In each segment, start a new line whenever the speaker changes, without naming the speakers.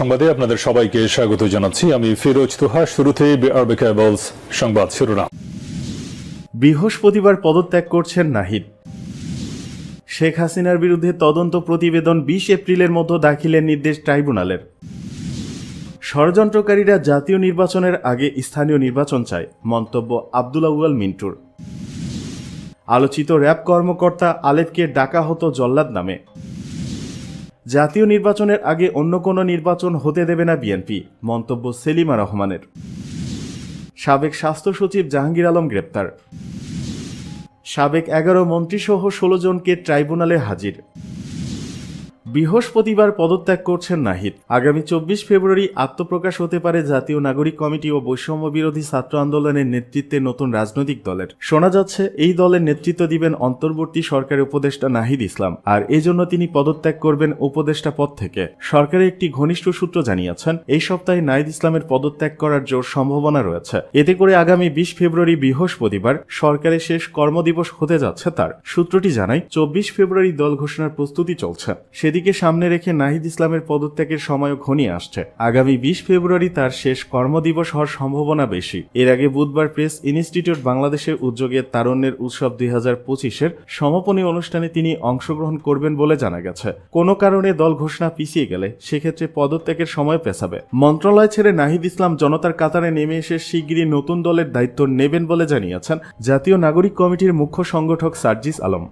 সংবাদে আপনাদের সবাইকে স্বাগত জানাচ্ছি। আমি ফিরোজ তুহা শুরুতে সংবাদ শিরোনাম।
বৃহস্পতিবার পদত্যাগ করছেন নাহিদ। শেখ হাসিনার বিরুদ্ধে তদন্ত প্রতিবেদন বিশ এপ্রিলের মধ্যে দাখিলের নির্দেশ ট্রাইব্যুনালের। ষড়যন্ত্রকারীরা জাতীয় নির্বাচনের আগে স্থানীয় নির্বাচন চায়, মন্তব্য আব্দুল আউয়াল মিন্টুর। আলোচিত র্যাব কর্মকর্তা আলেফকে ডাকা হতো জল্লাদ নামে। জাতীয় নির্বাচনের আগে অন্য কোনো নির্বাচন হতে দেবে না বিএনপি, মন্তব্য সেলিমা রহমানের। সাবেক স্বাস্থ্য সচিব জাহাঙ্গীর আলম গ্রেপ্তার। সাবেক এগারো মন্ত্রীসহ ষোলো জনকে ট্রাইব্যুনালে হাজির। বৃহস্পতিবার পদত্যাগ করছেন নাহিদ। আগামী চব্বিশ ফেব্রুয়ারি আত্মপ্রকাশ হতে পারে জাতীয় নাগরিক কমিটি ও বৈষম্য বিরোধী ছাত্র আন্দোলনের নেতৃত্বে নতুন রাজনৈতিক দলের। শোনা যাচ্ছে, এই দলের নেতৃত্ব দিবেন অন্তর্বর্তী সরকারের উপদেষ্টা নাহিদ ইসলাম, আর এজন্য তিনি পদত্যাগ করবেন উপদেষ্টা পদ থেকে। সরকারের একটি ঘনিষ্ঠ সূত্র জানিয়েছেন, এই সপ্তাহে নাহিদ ইসলামের পদত্যাগ করার জোর সম্ভাবনা রয়েছে। এতে করে আগামী বিশ ফেব্রুয়ারি বৃহস্পতিবার সরকারের শেষ কর্মদিবস হতে যাচ্ছে তার। সূত্রটি জানায়, চব্বিশ ফেব্রুয়ারি দল ঘোষণার প্রস্তুতি চলছে। সেদিকে সামনে রেখে নাহিদ ইসলামের পদত্যাগের সময়ও ঘনিয়ে আসছে। আগামী বিশ ফেব্রুয়ারি তার শেষ কর্মদিবস হওয়ার সম্ভাবনা বেশি। এর আগে বুধবার প্রেস ইনস্টিটিউট বাংলাদেশের উদ্যোগে তারণ্যের উৎসব দুই হাজার পঁচিশের সমাপনী অনুষ্ঠানে তিনি অংশগ্রহণ করবেন বলে জানা গেছে। কোনো কারণে দল ঘোষণা পিছিয়ে গেলে সেক্ষেত্রে পদত্যাগের সময় পেছাবে। মন্ত্রণালয় ছেড়ে নাহিদ ইসলাম জনতার কাতারে নেমে এসে শিগগিরই নতুন দলের দায়িত্ব নেবেন বলে জানিয়েছেন জাতীয় নাগরিক কমিটির মুখ্য সংগঠক সার্জিস আলম।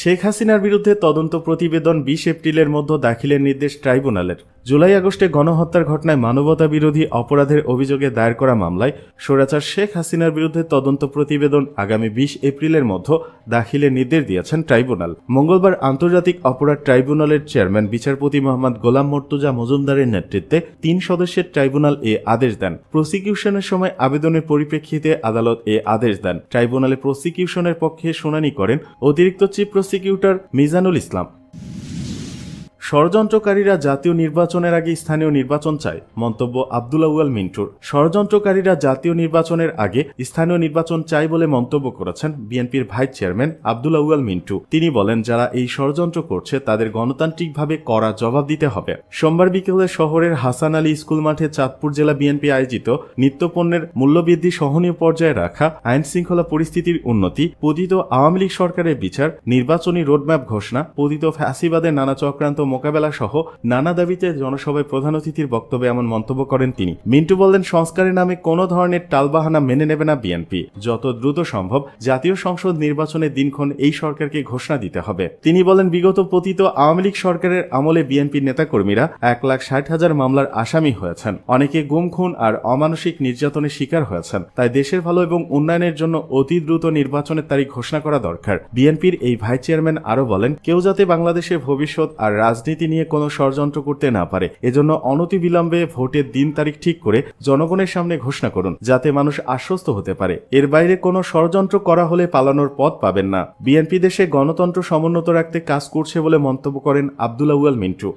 শেখ হাসিনার বিরুদ্ধে তদন্ত প্রতিবেদন বিশ এপ্রিলের মধ্যে দাখিলের নির্দেশ ট্রাইব্যুনালের। জুলাই আগস্টে গণহত্যার ঘটনায় মানবতা বিরোধী অপরাধের অভিযোগে দায়ের করা মামলায় স্বৈরাচার শেখ হাসিনার বিরুদ্ধে তদন্ত প্রতিবেদন আগামী বিশ এপ্রিলের মধ্যে দাখিলের নির্দেশ দিয়েছেন ট্রাইব্যুনাল। মঙ্গলবার আন্তর্জাতিক অপরাধ ট্রাইব্যুনালের চেয়ারম্যান, বিচারপতি মোহাম্মদ গোলাম মর্তুজা মজুমদারের নেতৃত্বে তিন সদস্যের ট্রাইব্যুনাল এ আদেশ দেন। প্রসিকিউশনের সময় আবেদনের পরিপ্রেক্ষিতে আদালত এ আদেশ দেন। ট্রাইব্যুনালে প্রসিকিউশনের পক্ষে শুনানি করেন অতিরিক্ত চিফ প্রসিকিউটর মিজানুল ইসলাম। ষড়যন্ত্রকারীরা জাতীয় নির্বাচনের আগে স্থানীয় নির্বাচন চায়, মন্তব্য আব্দুল আউয়াল মিন্টুর। ষড়যন্ত্রকারীরা জাতীয় নির্বাচনের আগে স্থানীয় নির্বাচন চাই বলে মন্তব্য করেছেন বিএনপির ভাইস চেয়ারম্যান আব্দুল আউয়াল মিন্টু। তিনি বলেন, যারা এই ষড়যন্ত্র করছে, তাদের গণতান্ত্রিকভাবে কড়া জবাব দিতে হবে। সোমবার বিকেলে শহরের হাসান আলী স্কুল মাঠে চাঁদপুর জেলা বিএনপি আয়োজিত নিত্যপণ্যের মূল্যবৃদ্ধি সহনীয় পর্যায়ে রাখা আইন শৃঙ্খলা পরিস্থিতির উন্নতি, পতিত আওয়ামী লীগ সরকারের বিচার, নির্বাচনী রোডম্যাপ ঘোষণা, পতিত ফ্যাসিবাদের নানা চক্রান্ত মোকাবেলা সহ নানা দাবিতে জনসভায় প্রধান অতিথির বক্তব্যে এমন মন্তব্য করেন তিনি। মিন্টু বললেন সংস্কারের নামে কোনো ধরনের টালবাহানা মেনে নেবে না বিএনপি। যত দ্রুত সম্ভব জাতীয় সংসদ নির্বাচনের দিনক্ষণ এই সরকারকে ঘোষণা দিতে হবে। তিনি বলেন, বিগত পতিত আওয়ামী লীগ সরকারের আমলে বিএনপির নেতাকর্মীরা এক লাখ ষাট হাজার মামলার আসামি হয়েছেন। অনেকে গুম, খুন আর অমানসিক নির্যাতনের শিকার হয়েছেন। তাই দেশের ভালো এবং উন্নয়নের জন্য অতি দ্রুত নির্বাচনের তারিখ ঘোষণা করা দরকার। বিএনপির এই ভাইস চেয়ারম্যান আরও বলেন, কেউ যাতে বাংলাদেশের ভবিষ্যৎ আর রাজনীতি নিয়ে কোনো ষড়যন্ত্র করতে না পারে। এজন্য অনতি বিলম্বে ভোটের দিন তারিখ ঠিক করে জনগণের সামনে ঘোষণা করুন, যাতে মানুষ আশ্বস্ত হতে পারে। এর বাইরে কোনো ষড়যন্ত্র করা হলে পালানোর পথ পাবেন না। বিএনপি দেশে গণতন্ত্র সমুন্নত রাখতে কাজ করছে বলে মন্তব্য করেন আব্দুল আউয়াল মিন্টু।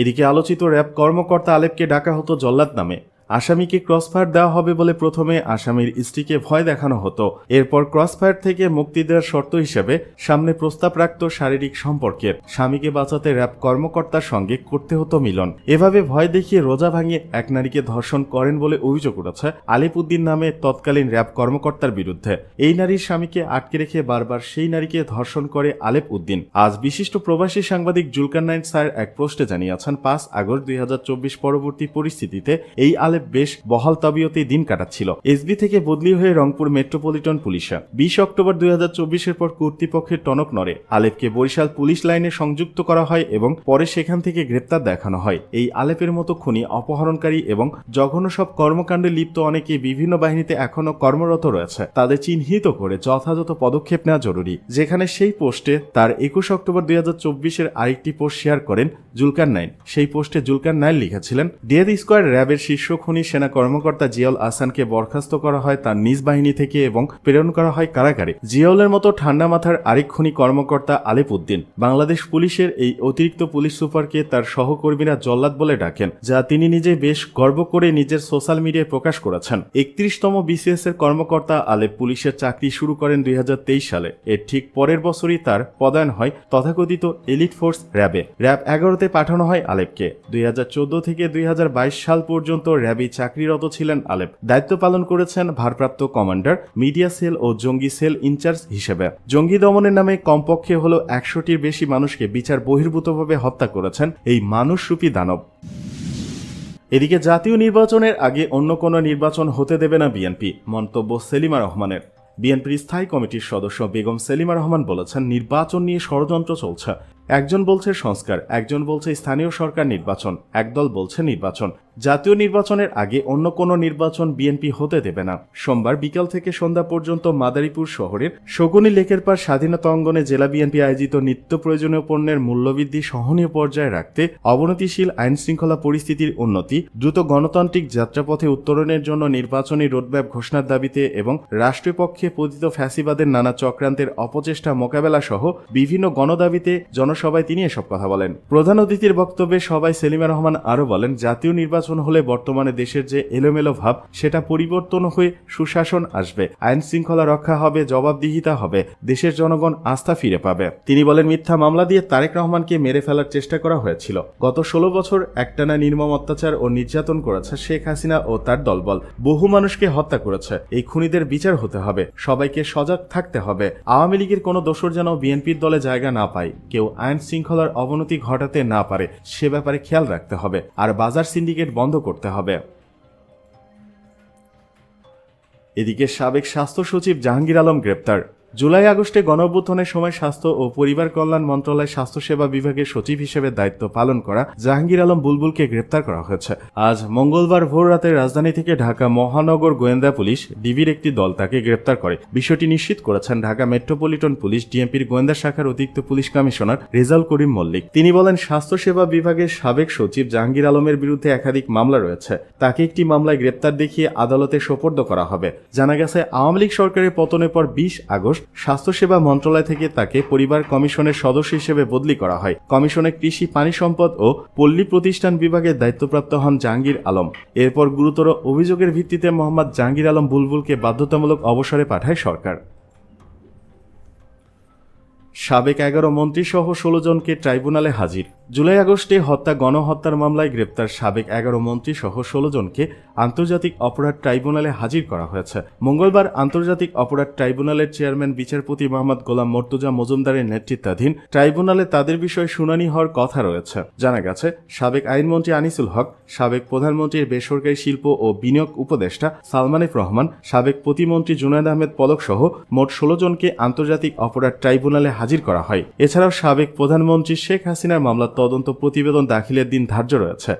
এদিকে আলোচিত র্যাব কর্মকর্তা আলেপকে ডাকা হতো জল্লাদ নামে। আসামিকে ক্রসফায়ার দেওয়া হবে বলে প্রথমে আসামির স্ত্রীকে ভয় দেখানো হতো। এরপর ক্রসফায়ার থেকে মুক্তি দেওয়ার শর্ত হিসেবে সামনে প্রস্তাব রাখত শারীরিক সম্পর্কের। স্বামীকে বাঁচাতে র্যাব কর্মকর্তার সঙ্গে করতে হতো মিলন। এভাবে ভয় দেখিয়ে রোজা ভাঙিয়ে এক নারীকে ধর্ষণ করেন বলে অভিযোগ উঠেছে আলিপুদ্দিন নামে তৎকালীন র্যাব কর্মকর্তার বিরুদ্ধে। এই নারীর স্বামীকে আটকে রেখে বারবার সেই নারীকে ধর্ষণ করে আলেপ উদ্দিন আজ বিশিষ্ট প্রবাসী সাংবাদিক জুলকার নাইন স্যার এক পোস্টে জানিয়েছেন, পাঁচ আগস্ট দুই হাজার চব্বিশ পরবর্তী পরিস্থিতিতে এই আলেপ বেশ বহাল তবিয়তেই দিন কাটাচ্ছিল। এসবি থেকে বদলি হয়ে রংপুর মেট্রোপলিটন পুলিশে। বিশ অক্টোবর দুই হাজার পর কর্তৃপক্ষের টনক নড়ে। আলেপকে বরিশাল পুলিশ লাইনে সংযুক্ত করা হয় এবং পরে সেখান থেকে গ্রেপ্তার দেখানো হয়। এই আলেপের মতো খুনি অপহরণকারী এবং জঘন্য সব কর্মকাণ্ডে লিপ্ত অনেকে বিভিন্ন বাহিনীতে এখনও কর্মরত রয়েছে। তাদের চিহ্নিত করে যথাযথ পদক্ষেপ নেওয়া জরুরি। যেখানে সেই পোস্টে তার একুশ অক্টোবর দুই হাজার চব্বিশের আরেকটি পোস্ট শেয়ার করেন জুলকার নাইন। সেই পোস্টে জুলকার নাইন লিখেছিলেন ডেদ স্কোয়ার র্যাবের শীর্ষ খুনি সেনা কর্মকর্তা জিয়াউল আহসানকে বরখাস্ত করা হয়, তার নিজ বাহিনী থেকে এবং প্রেরণ করা হয় কারাগারে। জিয়াউলের মতো ঠান্ডা মাথার আরেক খুনি কর্মকর্তা আলেপ উদ্দিন বাংলাদেশ পুলিশের এই অতিরিক্ত পুলিশ সুপারকে তার সহকর্মীরা জল্লাদ বলে ডাকেন, যা তিনি নিজে বেশ গর্ব করে নিজের সোশ্যাল মিডিয়ায় প্রকাশ করেছেন। একত্রিশতম বিসিএস এর কর্মকর্তা আলেপ পুলিশের চাকরি শুরু করেন দুই হাজার তেইশ সালে। এর ঠিক পরের বছরই তার পদায়ন হয় তথাকথিত এলিট ফোর্স র্যাবে। র্যাব এগারোতে পাঠানো হয় আলেপকে। দুই হাজার চোদ্দ থেকে দুই হাজার বাইশ সাল পর্যন্ত র্যাবে চাকরিরত ছিলেন আলেপ। দায়িত্ব পালন করেছেন ভারপ্রাপ্ত কমান্ডার, মিডিয়া সেল ও জঙ্গি সেল ইনচার্জ হিসেবে। জঙ্গি দমনের নামে কমপক্ষে হল একশোটির বেশি মানুষকে বিচার বহির্ভূতভাবে হত্যা করেছেন এই মানুষরূপী দানব। এদিকে জাতীয় নির্বাচনের আগে অন্য কোনো নির্বাচন হতে দেবে না বিএনপি, মন্তব্য সেলিমা রহমানের। বিএনপির স্থায়ী কমিটির সদস্য বেগম সেলিমা রহমান বলেছেন, নির্বাচন নিয়ে ষড়যন্ত্র চলছে। একজন বলছে সংস্কার, একজন বলছে স্থানীয় সরকার নির্বাচন, একদল বলছে নির্বাচন। জাতীয় নির্বাচনের আগে অন্য কোনো নির্বাচন বিএনপি হতে দেবে না। সোমবার বিকাল থেকে সন্ধ্যা পর্যন্ত মাদারীপুর শহরের শগুনী লেকের পার স্বাধীনতা অঙ্গনে জেলা বিএনপি আয়োজিত নিত্য প্রয়োজনীয় পণ্যের মূল্যবৃদ্ধি সহনীয় পর্যায়ে রাখতে অবনতিশীল আইন শৃঙ্খলা পরিস্থিতির উন্নতি, দ্রুত গণতান্ত্রিক যাত্রাপথে উত্তরণের জন্য নির্বাচনী রোডম্যাপ ঘোষণার দাবিতে এবং রাষ্ট্রীয় পক্ষে পতিত ফ্যাসিবাদের নানা চক্রান্তের অপচেষ্টা মোকাবেলা সহ বিভিন্ন গণদাবিতে জনসভায় তিনি এসব কথা বলেন। প্রধান অতিথির বক্তব্যে সবাই সেলিমা রহমান আরও বলেন, জাতীয় নির্বাচন হলে বর্তমানে দেশের যে এলোমেলো ভাব, সেটা পরিবর্তন হয়ে সুশাসন আসবে, আইন শৃঙ্খলা রক্ষা হবে, জবাবদিহিতা হবে, দেশের জনগণ আস্থা ফিরে পাবে। তিনি বলেন, মিথ্যা মামলা দিয়ে তারেক রহমানকে মেরে ফেলার চেষ্টা করা হয়েছিল। গত ষোলো বছর একটানা নির্মম অত্যাচার ও নির্যাতন করেছে শেখ হাসিনা ও তার দলবল। বহু মানুষকে হত্যা করেছে। এই খুনিদের বিচার হতে হবে। সবাইকে সজাগ থাকতে হবে। আওয়ামী লীগের কোনো দোষর যেন বিএনপির দলে জায়গা না পায়। কেউ আইন শৃঙ্খলার অবনতি ঘটাতে না পারে, সে ব্যাপারে খেয়াল রাখতে হবে আর বাজার সিন্ডিকেট বন্ধ করতে হবে। এদিকে সাবেক স্বাস্থ্য সচিব জাহাঙ্গীর আলম গ্রেপ্তার। জুলাই আগস্টে গণঅভ্যুত্থানের সময় স্বাস্থ্য ও পরিবার কল্যাণ মন্ত্রণালয় স্বাস্থ্যসেবা বিভাগের সচিব হিসেবে দায়িত্ব পালন করা জাহাঙ্গীর আলম বুলবুলকে গ্রেপ্তার করা হয়েছে। আজ মঙ্গলবার ভোর রাতে রাজধানী থেকে ঢাকা মহানগর গোয়েন্দা পুলিশ ডিবির একটি দল তাকে গ্রেপ্তার করে। বিষয়টি নিশ্চিত করেছেন ঢাকা মেট্রোপলিটন পুলিশ ডিএমপির গোয়েন্দা শাখার অতিরিক্ত পুলিশ কমিশনার রেজাল করিম মল্লিক। তিনি বলেন স্বাস্থ্যসেবা বিভাগের সাবেক সচিব জাহাঙ্গীর আলমের বিরুদ্ধে একাধিক মামলা রয়েছে। তাকে একটি মামলায় গ্রেপ্তার দেখিয়ে আদালতে সোপর্দ করা হবে। জানা গেছে, আওয়ামী লীগ সরকারের পতনের পর বিশ আগস্ট স্বাস্থ্যসেবা মন্ত্রণালয় থেকে তাকে পরিবার কমিশনের সদস্য হিসেবে বদলি করা হয়। কমিশনে কৃষি, পানি সম্পদ ও পল্লী প্রতিষ্ঠান বিভাগের দায়িত্বপ্রাপ্ত হন জাহাঙ্গীর আলম। এরপর গুরুতর অভিযোগের ভিত্তিতে মোহাম্মদ জাহাঙ্গীর আলম বুলবুলকে বাধ্যতামূলক অবসরে পাঠায় সরকার। সাবেক এগারো মন্ত্রী সহ ষোলো জনকে ট্রাইব্যুনালে হাজির। জুলাই আগস্টে হত্যা, গণহত্যার মামলায় গ্রেপ্তার সাবেক এগারো মন্ত্রী সহ ষোলো জনকে আন্তর্জাতিক অপরাধ ট্রাইব্যুনালে হাজির করা হয়েছে। মঙ্গলবার আন্তর্জাতিক অপরাধ ট্রাইব্যুনালের চেয়ারম্যান, বিচারপতি মোহাম্মদ গোলাম মর্তুজা মজুমদারের নেতৃত্বাধীন ট্রাইব্যুনালে তাদের বিষয়ে শুনানি হওয়ার কথা রয়েছে। জানা গেছে, সাবেক আইনমন্ত্রী আনিসুল হক, সাবেক প্রধানমন্ত্রীর বেসরকারি শিল্প ও বিনিয়োগ উপদেষ্টা সালমান এফ রহমান, সাবেক প্রতিমন্ত্রী জুনায়দ আহমেদ পলক সহ মোট ষোলো জনকে আন্তর্জাতিক অপরাধ ট্রাইব্যুনালে হাজির করা হয়। এছাড়াও সাবেক প্রধানমন্ত্রী শেখ হাসিনার মামলার তদন্ত প্রতিবেদন দাখিলের দিন ধার্য রয়েছে।